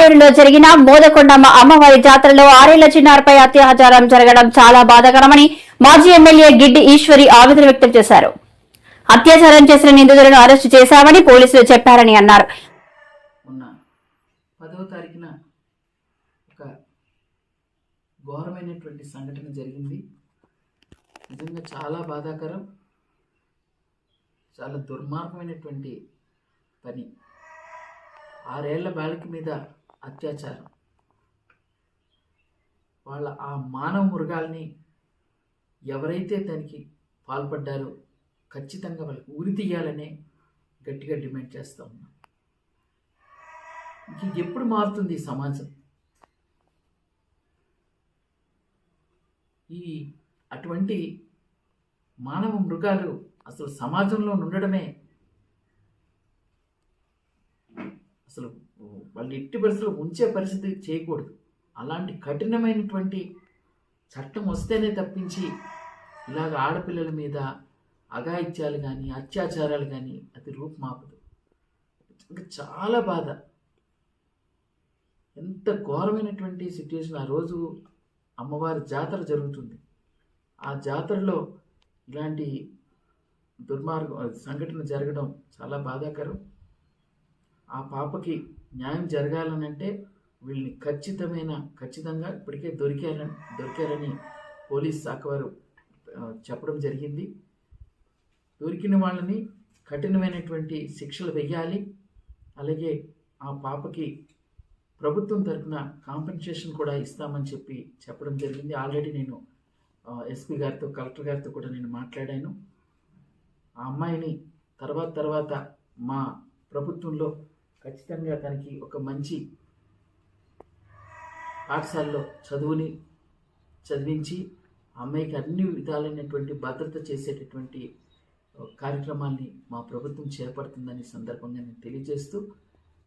జిల్లా జరిగిన మోదకొండమ్మ అమ్మవారి జాతరలో ఆరేళ్ళ చిన్నారిపై అత్యాచారం జరగడం చాలా బాధాకరమని మాజీ ఎమ్మెల్యే గిడ్డి ఈశ్వరి ఆవేదన వ్యక్తం చేశారు. అత్యాచారం చేసిన నిందితులను అరెస్టు చేశామని పోలీసులు చెప్పారని అన్నారు. పదవ తారీఖున ఒక ఘోరమైనటువంటి సంఘటన జరిగింది. నిజంగా చాలా బాధాకరం చాలా దుర్మార్గమైనటువంటి పని. ఆరేళ్ళ బాలిక మీద అత్యాచారం. వాళ్ళ ఆ మానవ మృగాల్ని ఎవరైతే దానికి పాల్పడ్డారో ఖచ్చితంగా వాళ్ళకి ఉరి తీయాలనే గట్టిగా డిమాండ్ చేస్తూ ఉన్నాం. ఇంక ఎప్పుడు మారుతుంది ఈ సమాజం? ఈ అటువంటి మానవ మృగాలు అసలు సమాజంలో ఉండడమే అసలు వాళ్ళు ఎట్టి పరిస్థితులు ఉంచే పరిస్థితి చేయకూడదు. అలాంటి కఠినమైనటువంటి చట్టం వస్తేనే తప్పించి ఇలాగ ఆడపిల్లల మీద అఘాయిత్యాలు కానీ అత్యాచారాలు కానీ అది రూపుమాపదు. ఇంకా చాలా బాధ. ఎంత ఘోరమైనటువంటి సిచ్యువేషన్ ఆ రోజు అమ్మవారి జాతర జరుగుతుంది. ఆ జాతరలో ఇలాంటి దుర్మార్గం సంఘటన జరగడం చాలా బాధాకరం. ఆ పాపకి న్యాయం జరగాలనంటే వీళ్ళని ఖచ్చితమైన ఖచ్చితంగా ఇప్పటికే దొరికారని దొరికారని పోలీస్ శాఖ వారు చెప్పడం జరిగింది. దొరికిన వాళ్ళని కఠినమైనటువంటి శిక్షలు వెయ్యాలి. అలాగే ఆ పాపకి ప్రభుత్వం తరఫున కాంపెన్సేషన్ కూడా ఇస్తామని చెప్పి చెప్పడం జరిగింది. ఆల్రెడీ నేను ఎస్పీ గారితో కలెక్టర్ గారితో కూడా నేను మాట్లాడాను. ఆ అమ్మాయిని తర్వాత తర్వాత మా ప్రభుత్వంలో ఖచ్చితంగా తనకి ఒక మంచి పాఠశాలలో చదువుని చదివించి ఆ అమ్మాయికి అన్ని విధాలైనటువంటి భద్రత చేసేటటువంటి కార్యక్రమాన్ని కార్యక్రమాల్ని మా ప్రభుత్వం చేపడుతుందని సందర్భంగా నేను తెలియజేస్తూ